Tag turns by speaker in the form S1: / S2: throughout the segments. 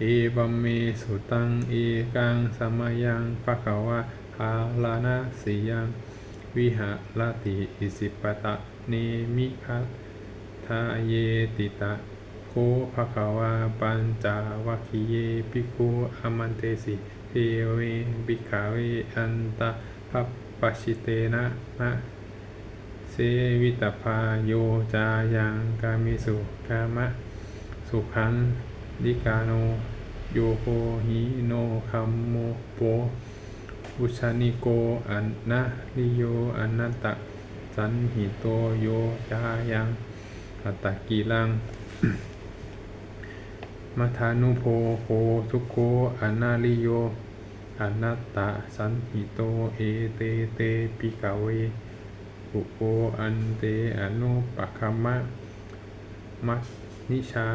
S1: เอวัมเมสุตังเอกังสมยังภะคะวะหาลานะสียัง วิหารติอิสิปตะเนมิคัตทาเยติตะโคภะคะวาปัญจวัคคีเยปิโคอามันเตสิเทเวบิกาเวอันตะพัปปชิเตนะมะเสวิตพาโยจายังกามิสุกามะสุขัง ดิกาโน โยโคหิโนคัมโมโปอุชานิโกอันนะลิโยอนัตตะ สันหิโตโยจายังอัตตกิลังมัทานุโพโคทุกโคอนาลิโยอนัตตะสันหิโตเอเตเตปิกาเวอุโกอันเตอนุปัคขมะมัสนิชา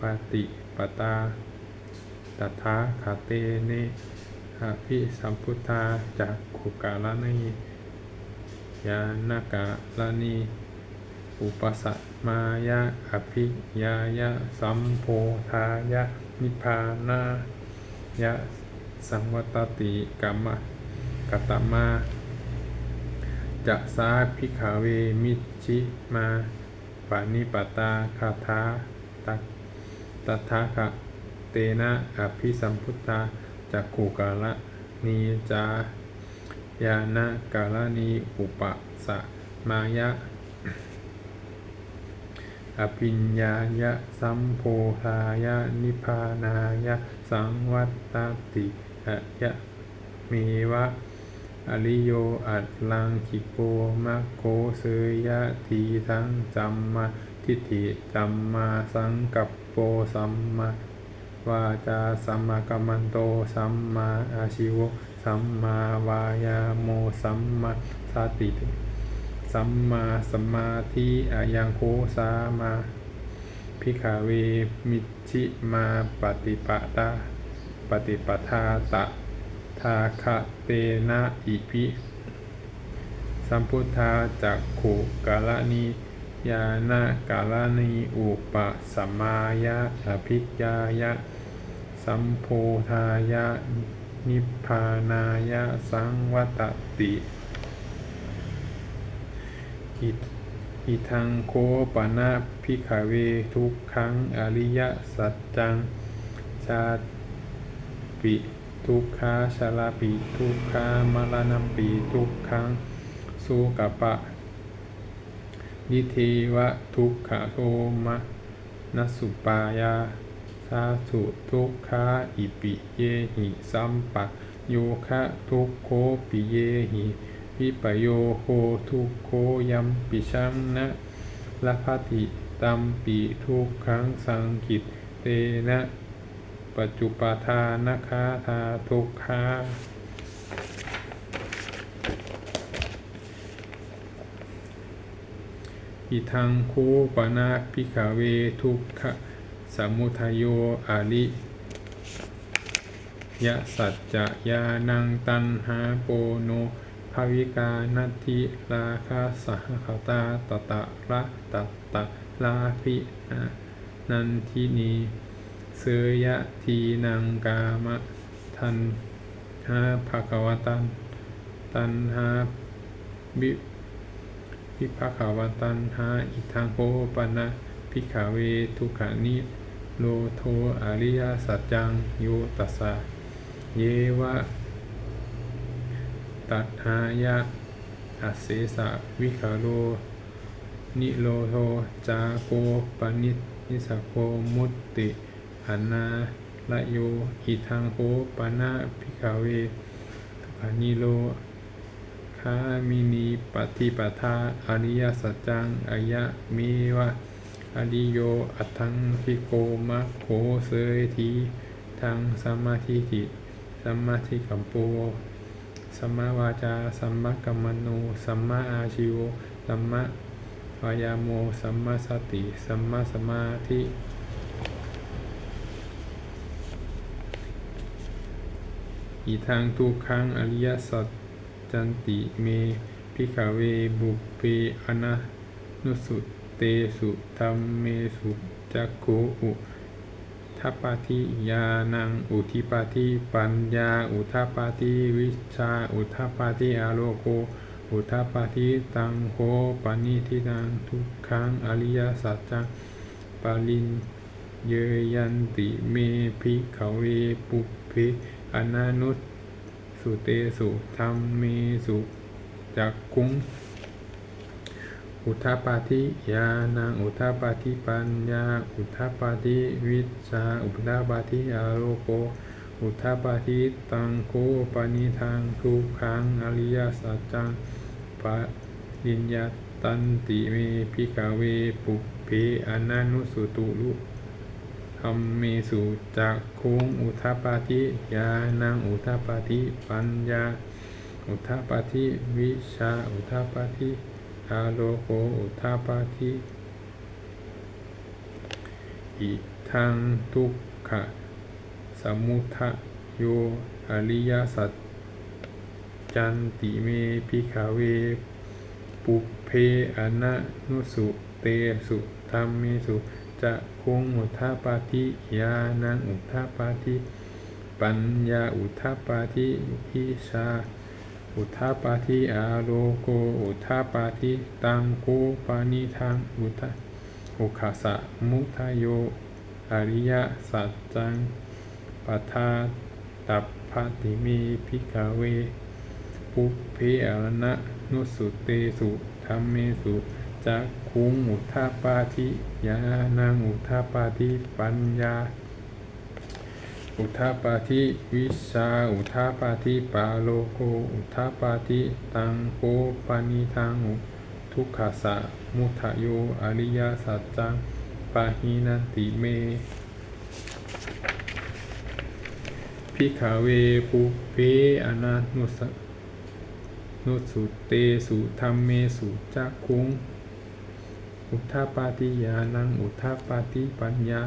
S1: ปฏิปตาตถาคาเตเนอภิสัมพุทธาจากขุกาลนียานากาลนีอุปสัมมายะอภิยายะสัมโพธายะนิพานายะสังวัตติกรรมะกตมาจะสาพิขาเวมิชิมาปานิปตาคาถาตัต ตถาคะเตนะอภิสัมพุทธาจักขุกาละนีจายานกาลนีอุปสัมมายะ อภิญญายะสัมโพธายะนิพพานายะสังวัตติอะยะเมวะอริโยอัตลังคิโกมะโคเสยะทีทั้งจัมมาทิฏฐิจัมมาสังกัปโป สัมมาวาจาสัมมากัมมันโตสัมมาอาชิวะสัมมาวายาโมสัมมาสติสัมมาสมาธิอายังโคสามาพิขาเวมิชิมาปฏิปตาปฏิปทาตะทาคะเตนะอิปิสัมพุทธาจักขุกาลนี ยานากาลนีอุปสัมมายะอภิญายะ สัมโพธายะ นิพพานายะ สังวัตติอิทังโคปนะพิขเวทุกขังอริยสัจจังชาปิทุกขาชาลาปิทุกขามรณปิทุกขังสุกปะ นิเทวะทุกขโทมะนัสุปายาสาสุทุกขาอิปิเยหิสัมปะโยคะทุกโคปิเยหิวิปโยโคทุกโคยัมปิชังนะละพัติตัมปิทุกขังสังกิตเตนะปัจจุปทานะคาทาทุกขา อิทังคูปนาพิกาเวทุกขะสมุทโยอาลิยะสัจจะยานังตันหาโปโนภาวิกานัตถิราคาสหคตาตตะระตตะลาภินานันทินีเสยะทีนังกามะทันหาภะควตันตันหาบิ พิภะคะวตันหาอิทังโคปนะพิขาเวทุกขานิโลโทอริยสัจจังโยตัสสะเยวะตัดหายะอัสเสสะวิคาโรนิโรโทจาโกปนินิสโกมุตติอันนาละโยอิทังโคปนะพิกาเว ทุกขานิโร คามินีปฏิปทาอริยสัจจังอายะเมวะอริโยอัตังพิโกมะโคเสยทีทางสัมมาทิฏฐิสัมมาทิกัมโปสัมมาวาจาสัมมากัมมันโนสัมมาอาชิวสัมมาวายาโมสัมมาสติสัมมาสมาธิอีทางทุกขังอริยสัจ จันติเมพิขเวบุปเพอนะนุสุเตสุธรรมเมสุจักโขอุทัปปาทิญาณังอุทิปาทิปัญญา อุทัปปาทิวิชา อุทัปปาทิอาโลโก อุทัปปาทิตังโคปนิทินังทุกขังอริยสัจจังปาลินเยยันติเมภิขเวปุเพอนานุส สุเตสุธรรมเมสุจักคุงอุทาปาทิญาณังอุทาปาทิปัญญา อุทาปาทิวิชาอุทาปาทิอาโลโกอุทาปาทิตังโคปนิทังทุกขังอริยสัจจังปะริญญาตันติเมพิกาเวปุเพอนานุสุตุลุ ธรรมเมสุจักคุงอุทาปาทิญาณังอุทาปาทิปัญญา อุทาปาทิวิชาอุทาปาทิอาโลโกอุทาปาทิอิทังทุกขะสมุทะโยอริยสัจจันติเมพิขเว ปุเพอนะนุสุเตสุธรรมเมสุ จะคงอุทาปาทิญาณังอุทาปาทิปัญญาอุทาปาทิวิชาอุทาปาทิอาโลโกอุทาปาทิตังโกปานิทังอุทาอุคาสะมุทายโยอริยสัจจังปัทาตัปปติเมพิกาเว ปุเพอรณะนุสุเตสุธรรมเมสุจัก คุงอุทาปาทิญาณังอุทาปาทิปัญญา อุทาปาทิวิชาอุทาปาทิปาโลโกอุทาปาทิตังโกปานิทังทุกขสะมุทะโยอริยสัจจังปาหินันติเมพิขาเวปุเพอนานุสนุสุเตสุธรรมเมสุจักคุง อุทาปาติญาณัง อุทาปาติปัญญา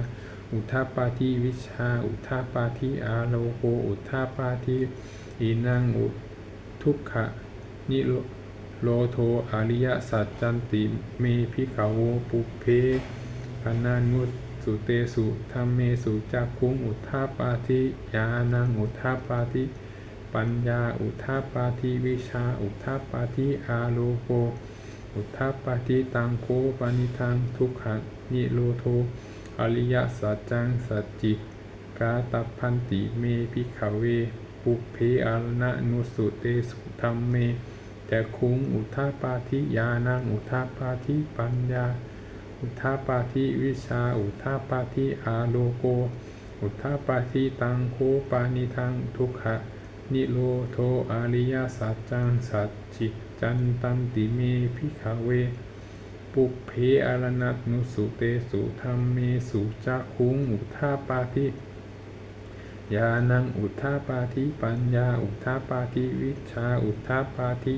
S1: อุทาปาติวิชา อุทาปาติอาโลโกอุทาปาติอีนังอุทุกขะนิโรโลโทอริยสัจจันติเมพิขาวปุเพอนานุสุเตสุธรรมเมสุจักคุงอุทาปาติญาณังอุทาปาติปัญญาอุทาปาทิวิชาอุทาปาทิอาโลโก อุทาปาทิตังโคปานิทังทุกขะนิโรโท อริยสัจจังสัจจิกาตพันติเมพิขเว ปุเพอารณะนุสุเตสุธรรมเมแต่คุงอุทาปาทิญาณังอุทาปาทิปัญญา อุทาปาทิวิชา อุทาปาทิอาโลโก อุทาปาทิตังโคปานิทังทุกขะนิโรโทอริยสัจจังสัจจิ จันตันติเมพิขเว ปุเพอารณัตนุสุเตสุธรรมเมสุจักคุงอุทาปาทิญาณังอุทาปาทิปัญญาอุทาปาทิวิชาอุทาปาทิ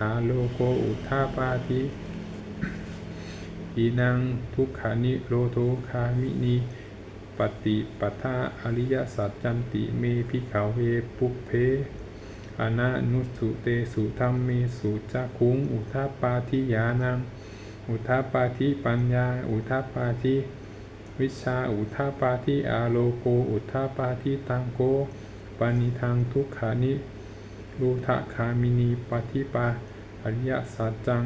S1: อาโลโกอุทาปาทิอีนังทุกขานิโรโทคามินีปฏิปทาอริยสัจจันติเมพิขาวเวปุเพ อนานุสุเตสุธรรมเมสุจักคุง อุทาปาทิญาณัง อุทาปาทิปัญญา อุทาปาทิวิชา อุทาปาทิอาโลโก อุทาปาทิตังโกปานิทังทุกขานิรูทะคามินีปฏิปาอริยสัจจัง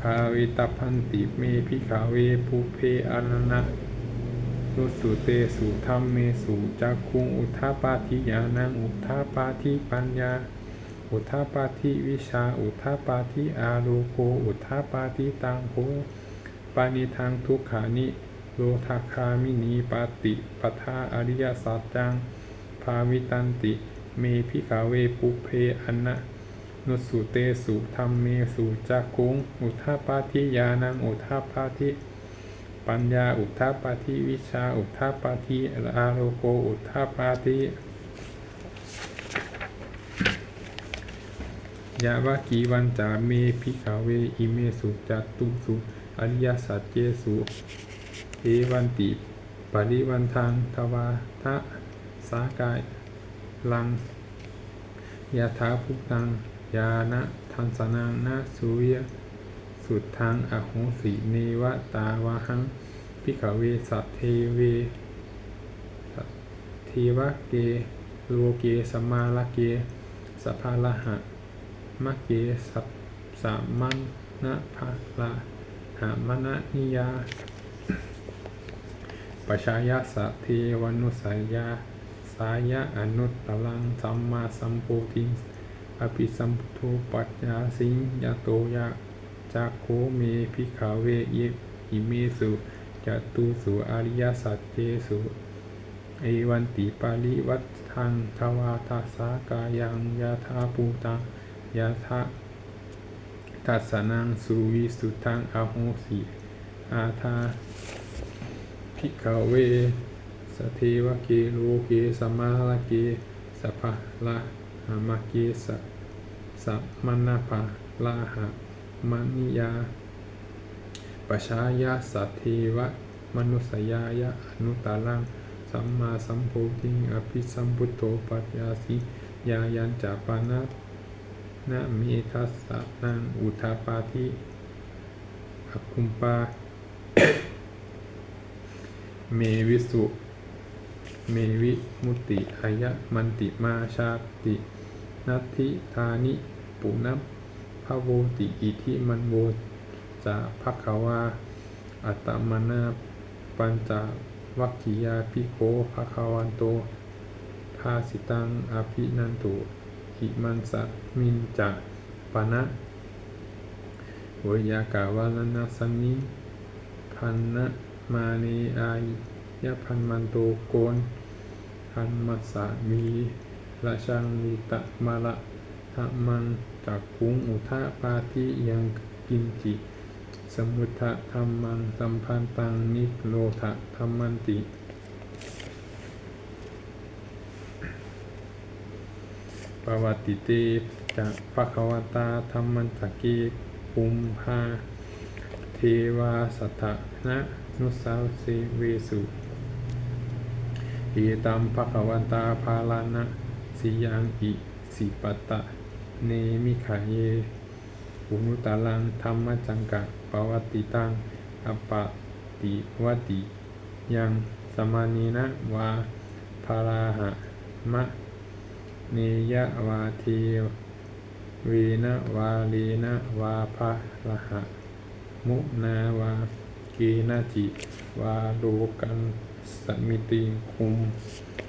S1: ภาเวตพันติเมพิขาเวปุเพอรณะ นุสุเตสุธรรมเมสุจักคุงอุทาปาทิญาณังอุทาปาทิปัญญา อุทาปาทิวิชา อุทาปาทิอาโลโกอุทาปาทิตังโคปานิทังทุกขานิโลทาคามินีปาติปทาอริยสัจจัง ภาวิตันติ เมพิขาเวปุเพอนะนุสุเตสุธรรมเมสุจักคุงอุทาปาทิญาณังอุทาปาทิ ปัญญาอุทาปาทิวิชาอุทาปาทิอาโลโกอุทาปาทิยาวากีวันจาเมพิขาเวอิเมสุจัตตุสุอริยสัจเจสุเอวันติปริวันทางทวาทะสากายลังยาถาภุตังยานะทันสนังนะสุย สุดทางอโหสิเนวตาวาหังพิขเวสัทเทเวสัทเทวะเกโลเกสมาลเกสภาลหะมะเกสัพสามันนะภาละหามนะนิยาปชายาสะเทวนุสัยยาสายะอนุตตลังสัมมาสัมโพธิอภิสัมพุทโธปัจจาสิงยโตยะ จักโคเมพิขาเวเยอิเมสุจตุสุอริยสัจเจสุเอวันติปาลิวัตทังทวาทัสสากายังยาธาปูตังยาธาทัสนังสุวิสุทังอโหสิอาทาพิกาเวสเทวเกโลเกสมมาลเกสภะละหามเกสสัมมนาภาลาหะ มณิยาปชายาสัทเทวะ มนุสยายะอนุตตรัง สัมมาสัมโพธิงอภิสัมพุทโธปัจยาสิยายันจาปานะนะเมทัสสะนังอุทาปาทิอคุมปา เมวิสุ เมวิมุติอายะมันติมาชาติ นัตถิธานิ ปุนับพะ โวติอิทิมันโวจะภควาอัตตมนาปัญจวัคคียาปิโกภควันโตภาสิตังอภินันตุหิมันสะมินจะปะนะวยากาวาลนาสมิพันนะมาเนอายยะพันมันโตโกนพันมัสสะมีละชังวิตะมาละทะมัง จากคุงอุทะปาทิยังกินจิ สมุทะธรรมังสัมพันตังนิโรธะธรรมันติ ปวัติเตจะภะควตาธรรมันตะเกปุมภาเทวาสัทธะนะนุสาวเสเวสุเอตัมภะคะวันตาภาลานะสิยังอิสิปตะ เนมิขายเยอุนุตาลังธรรมจังกะปวัติตังอปปติวติ ยังสมานีนะวาภาราหะมะเนยะวาเทวีนะวาลีนะวาภาระหะ มุนาวากีนาจิวาโลกันสมิติคุม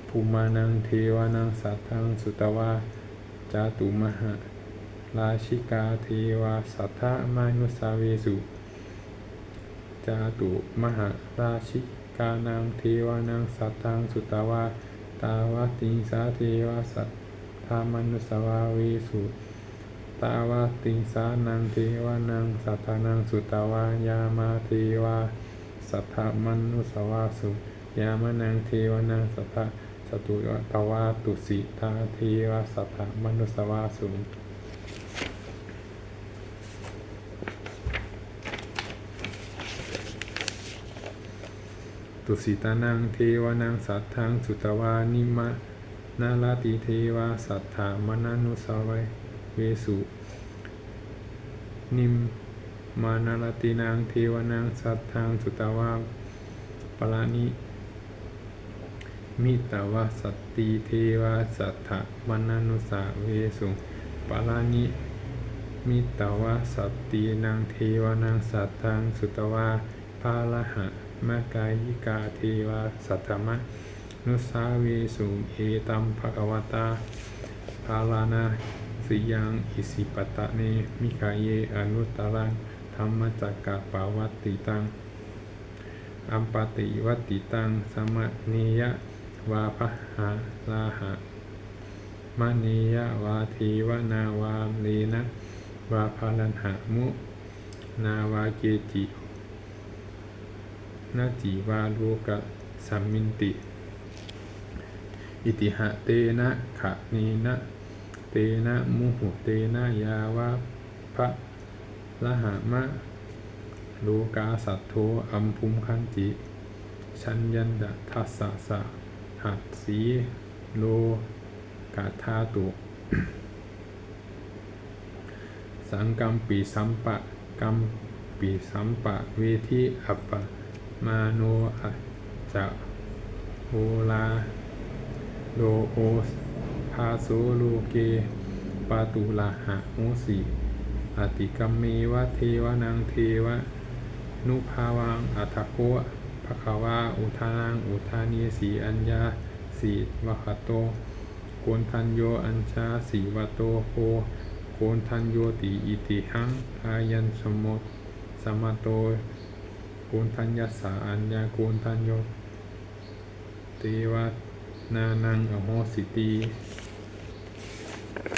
S1: ภูมานังเทวานังสัทธังสุตวา จาตุมหะราชิกาเทวาสัทธามานุสาเวสุจาตุมหาราชิกานางเทวานางสัทธังสุตวาตาวาติงสาเทวาสัทธามานุสาวาเวสุตาวาติงสานังเทวานังสัทธานังสุตวายามาเทวาสัทธามานุสาวาสุยามานังเทวานังสัทธา สตุตวาตุสิทาเทวาสัทธามนุสาวาสุตุสิตานังเทวานังสัทธังสุตวานิมะนาลาติเทวาสัทธามนานุสาวยเวสุนิมมานาลตินังเทวานังสัทธังสุตวาปลานิ มิตาวสติเทวสัทธมนานุสาเวสุปาลานิมิตาวสัตตินังเทวานังสัทธังสุตวาภาละหะมากายิกาเทวาสัทธมะนุสาเวสุเอตัมภะกวตาภาลานาสิยังอิสิปตะเนมิกาเยอนุตตรังธรรมจักกะปาวัตติตังอัมปติวัตติตังสมะเนยะ วาพหาลาหะมะเนยะวาทีวนาวาเลนะวาพาลันหะมุ นาวาเกจินาจีวาโลกะสัมมินติ อิติหะเตนะขะเนนะเตนะมุหุเตนะยาวะพระละหะมะโลกาสัตโธอัมพุมคันจิ ชัญญันดะทัสสะสะ หัดสีโลกาธาตุ สังกัมปีสัมปะกัมปีสัมปะเวทีอัปปะมาโนอะจะโอลาโลโอภาโสโลเกปาตุลาหะโมสีอติกัมเมวะเทวนังเทวะนุภาวังอัฏฐโก ภะคะวาอุทานังอุทานีสีอัญญาสีวะหะโต โกนทันโยอัญชาสีวะโตโพโกนทันโยติอิติหังอายันสมมติสมมาโตโกนทัญญาสาอัญญาโกนทันโยเทวนานังอโหสิตี